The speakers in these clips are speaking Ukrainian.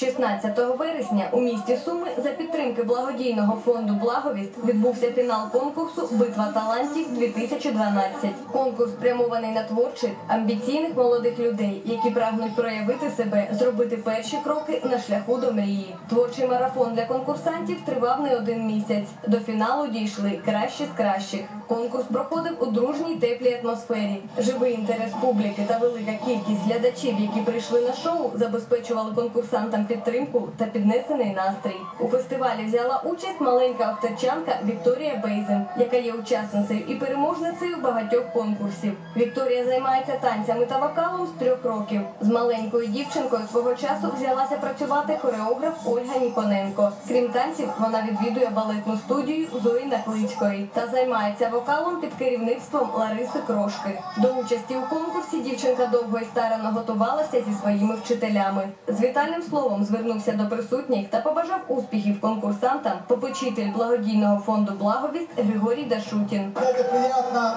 16 вересня у місті Суми за підтримки благодійного фонду Благовість відбувся фінал конкурсу Битва талантів 2012 Конкурс спрямований на творчих, амбіційних молодих людей, які прагнуть проявити себе, зробити перші кроки на шляху до мрії. Творчий марафон для конкурсантів тривав не один місяць. До фіналу дійшли кращі з кращих. Конкурс проходив у дружній теплій атмосфері. Живий інтерес публіки та велика кількість глядачів, які прийшли на шоу, забезпечували конкурсантам підтримку та піднесений настрій. У фестивалі взяла участь маленька авторчанка Вікторія Бейзен, яка є учасницею і переможницею багатьох конкурсів. Вікторія займається танцями та вокалом з трьох років. З маленькою дівчинкою свого часу взялася працювати хореограф Ольга Ніконенко. Крім танців, вона відвідує балетну студію Зої Наклицької та займається вокалом під керівництвом Лариси Крошки. До участі у конкурсі дівчинка довго і старанно готувалася зі своїми вчителями. З вітальним словом звернувся до присутніх та побажав успіхів конкурсантам попечитель благодійного фонду Благовість Григорій Дашутін. Это приятно,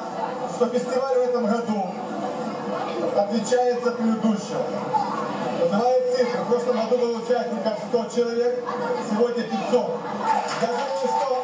что фестиваль в этом году отличается от предыдущего. Называет цифры. В прошлом году было участников 100 человек, сегодня 500. Я думаю, что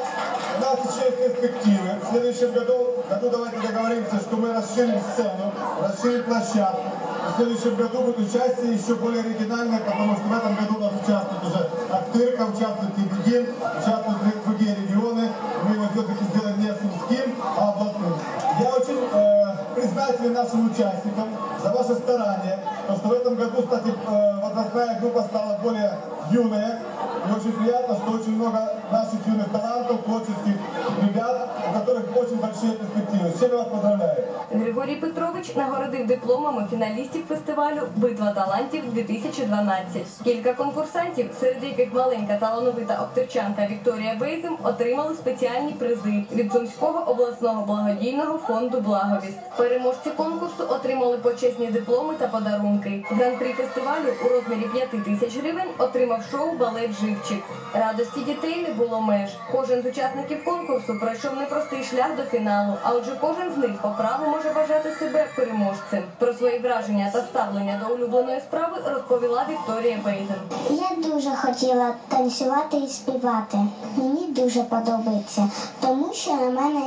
у нас еще есть перспективы. В следующем году, году давайте договоримся, что мы расширим сцену, расширим площадку. В следующем году будет участие еще более оригинальное, потому что в этом году у нас участвует уже Актырка, участвует Кибигин, участвуют другие регионы. Мы его все-таки сделаем не сумским, а областным. Я очень э, признателен нашим участникам за ваше старание, потому что в этом году, кстати, э, возрастная группа стала более юная. И очень приятно, что очень много наших юных талантов, творческих очень большие перспективы. С вас поздравляю. Григорій Петрович нагородив дипломами фіналістів фестивалю Битва талантів 2012 Кілька конкурсантів, серед яких маленька талановита актирчанка Вікторія Бейзем, отримали спеціальні призи від Сумського обласного благодійного фонду Благовість. Переможці конкурсу отримали почесні дипломи та подарунки. Гран-при фестивалю у розмірі 5 тисяч гривень отримав шоу Балет Живчик. Радості дітей не було меж. Кожен з учасників конкурсу пройшов непростий шлях до фіналу, а отже, кожен з них по праву може вважати себе переможцем. Про свої враження та ставлення до улюбленої справи розповіла Вікторія Бейзен. Я дуже хотіла танцювати і співати. Мені дуже подобається, тому що на мене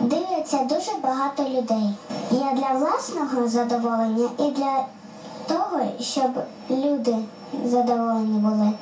дивляться дуже багато людей. Я для власного задоволення і для того, щоб люди задоволені були.